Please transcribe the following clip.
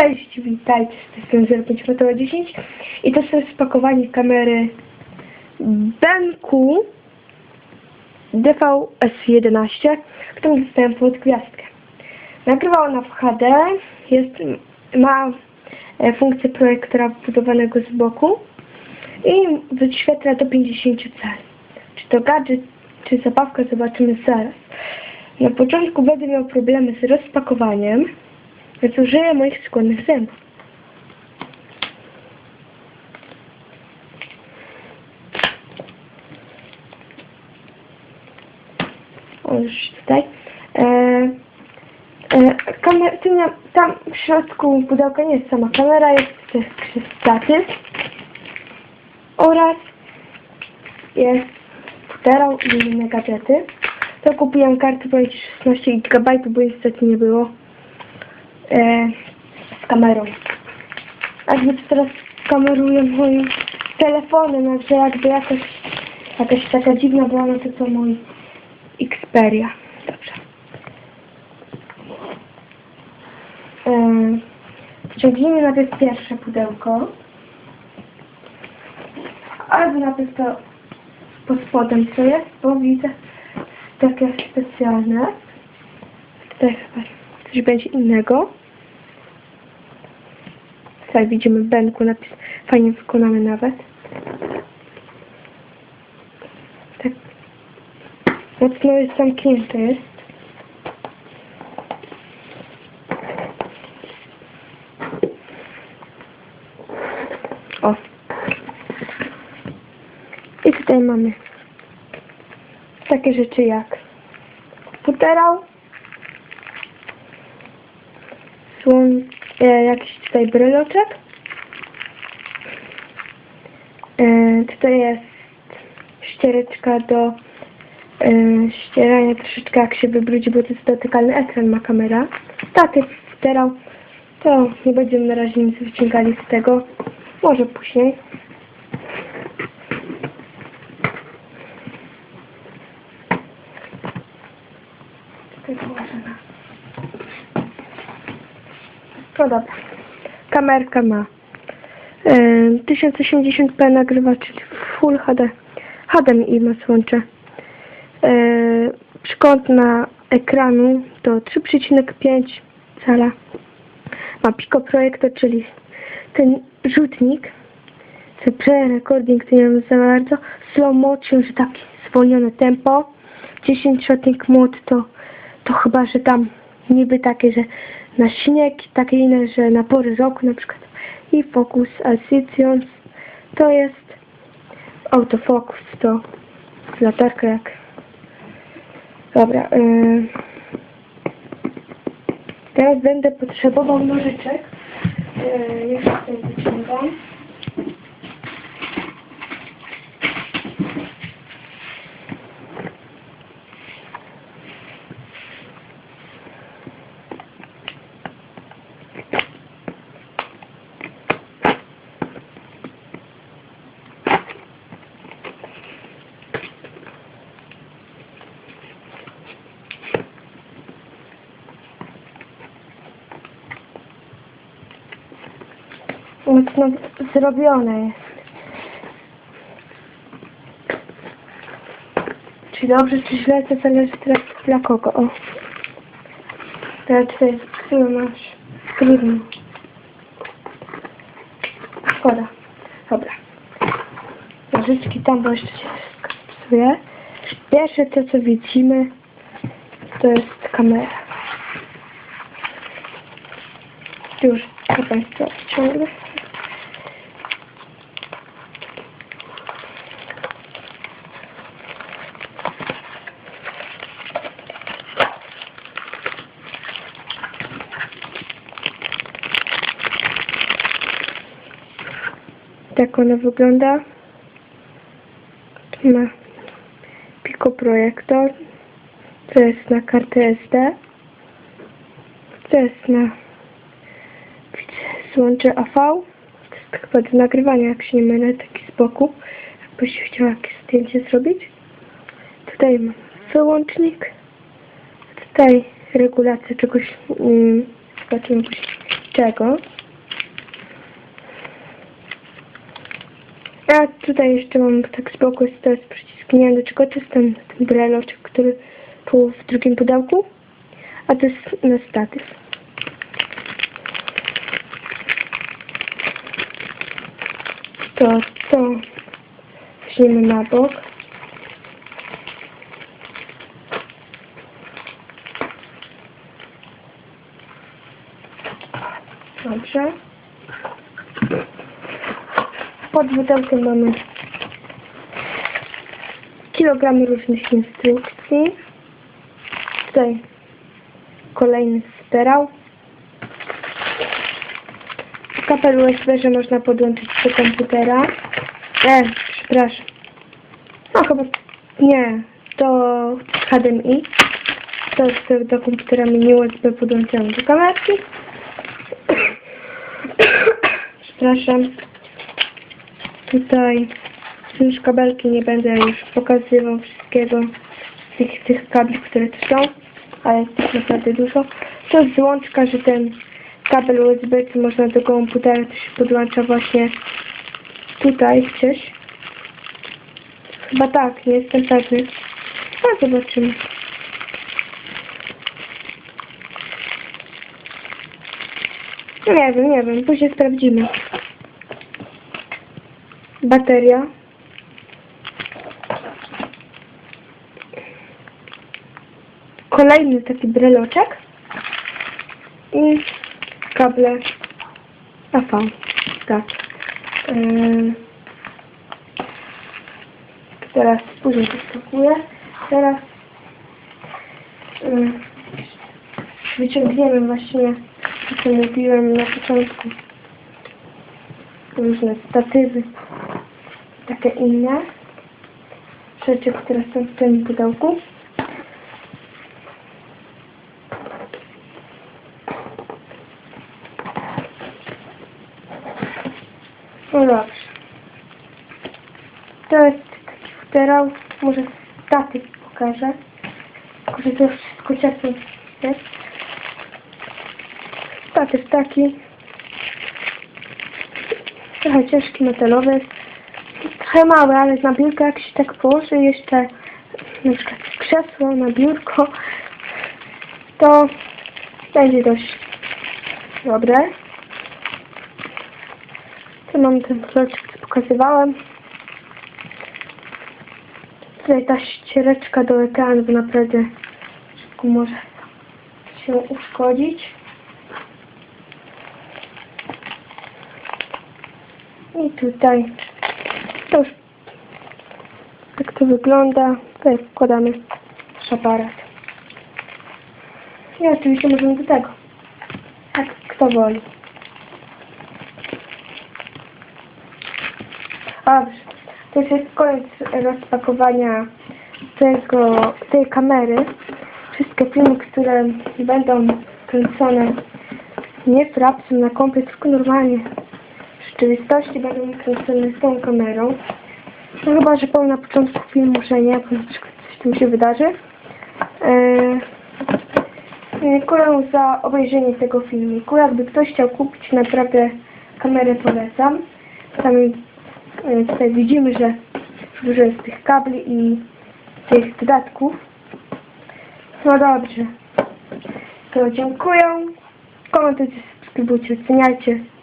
Cześć, witajcie, z tej strony 05 Fotowa 10 i to jest spakowanie kamery Benku DVS11, którą dostałem pod gwiazdkę. Nagrywa ona w HD, jest, ma e, funkcję projektora wbudowanego z boku i wyświetla do 50 cali. Czy to gadżet, czy zabawka, zobaczymy zaraz. Na początku będę miał problemy z rozpakowaniem, użyję moich skłonnych zębów. O, już tutaj. E, e, tam w środku pudełka nie jest sama kamera, jest też statyw oraz jest futerał i inne gadżety. To kupiłem kartę pamięci 16 GB, bo niestety nie było e, z kamerą. A więc teraz kameruję moim telefonem, także jakby jakoś jakaś taka dziwna była, no to co mój Xperia. Dobrze. E, wciągnijmy najpierw pierwsze pudełko. Albo najpierw to pod spodem co jest, bo widzę takie specjalne. Tutaj chyba coś będzie innego. Tutaj widzimy w Benku napis fajnie wykonany nawet. Tak. Mocno jest zamknięte jest. O. I tutaj mamy takie rzeczy jak futerał, słon, e, jakiś tutaj bryloczek. E, tutaj jest ściereczka do e, ścierania troszeczkę jak się wybrudzi, bo to jest dotykalny ekran ma kamera. Statyw, futerał, to nie będziemy na razie nic wyciągali z tego, może później. Tutaj położę na no dobra. Kamerka ma e, 1080p nagrywa, czyli Full HD. HDMI ma słącze. E, przykątna ekranu to 3,5 cala. Ma Pico Projektor, czyli ten rzutnik. Co pre-recording to nie wiem za bardzo. Slow motion, że takie zwolnione tempo. 10 shotting mode to, to chyba, że tam niby takie, że na śnieg, takie inne, że na pory roku na przykład. I Focus Alcicions to jest autofocus, to latarka jak dobra yy. teraz będę potrzebował nożyczek yy, jeszcze tutaj wyciągam mocno zrobione jest. Czy dobrze, czy źle, to zależy teraz dla kogo. O. Teraz tutaj który masz screen. Szkoda. Dobra. Nożyczki tam, bo jeszcze się wszystko psuje. Pierwsze to, co widzimy, to jest kamera. Już, to Państwo ciągle. Tak ona wygląda. Tu ma Pico Projektor. To jest na kartę SD. To jest na złącze AV. To jest chyba do nagrywania, jak się nie mylę, taki z boku. Jakbyś chciał jakieś zdjęcie zrobić. Tutaj mam wyłącznik. Tutaj regulacja czegoś. Um, zobaczymy później. czego. Ja tutaj jeszcze mam tak z boku jest teraz przycisk, nie wiem do czego, to jest ten, ten breloczek, który był w drugim pudełku, a to jest na statyw. To to weźmiemy na bok. Dobrze. Pod butelką mamy kilogramy różnych instrukcji. Tutaj kolejny sterał. Kapel USB, że można podłączyć do komputera. E, przepraszam. No chyba nie, do HDMI. To jest do komputera mini USB podłączony do kamerki. Przepraszam. Tutaj już kabelki nie będę już pokazywał wszystkiego tych, tych kabli, które tu są, ale jest ich naprawdę dużo. To jest złączka, że ten kabel USB, można do komputera, to się podłącza właśnie tutaj gdzieś. Chyba tak, nie jestem pewny. A zobaczymy. Nie wiem, nie wiem, później sprawdzimy. Bateria. Kolejny taki breloczek. I kable AV. Tak. Yy. Teraz później to spakuję. Teraz yy, wyciągniemy właśnie, to co mówiłem na początku. Różne statywy, takie inne rzeczy, które są w tym pudełku. No dobrze. To jest taki futerał, może statyw pokażę. Tylko, że to wszystko ciasno jest. Statyw taki. Trochę ciężki, metalowy. Trochę mały, ale na biurko jak się tak położy jeszcze na przykład krzesło na biurko, to będzie dość dobre. Tu mam ten florczek, co pokazywałem. Tutaj ta ściereczka do ekranu, bo naprawdę szybko może się uszkodzić. I tutaj to już tak to wygląda. Tutaj wkładamy aparat. I oczywiście możemy do tego. Tak kto woli. Dobrze. To jest koniec rozpakowania tego, tej kamery. Wszystkie filmy, które będą kręcone nie frapsem na kompie, tylko normalnie rzeczywistości będą kręcone z tą kamerą. No chyba, że powiem na początku filmu, że nie, bo na przykład coś tam się wydarzy. Eee, Dziękuję za obejrzenie tego filmiku. Jakby ktoś chciał kupić, naprawdę kamerę polecam. Tam e, tutaj widzimy, że dużo jest tych kabli i tych dodatków. No dobrze. To dziękuję. Komentujcie, subskrybujcie, oceniajcie.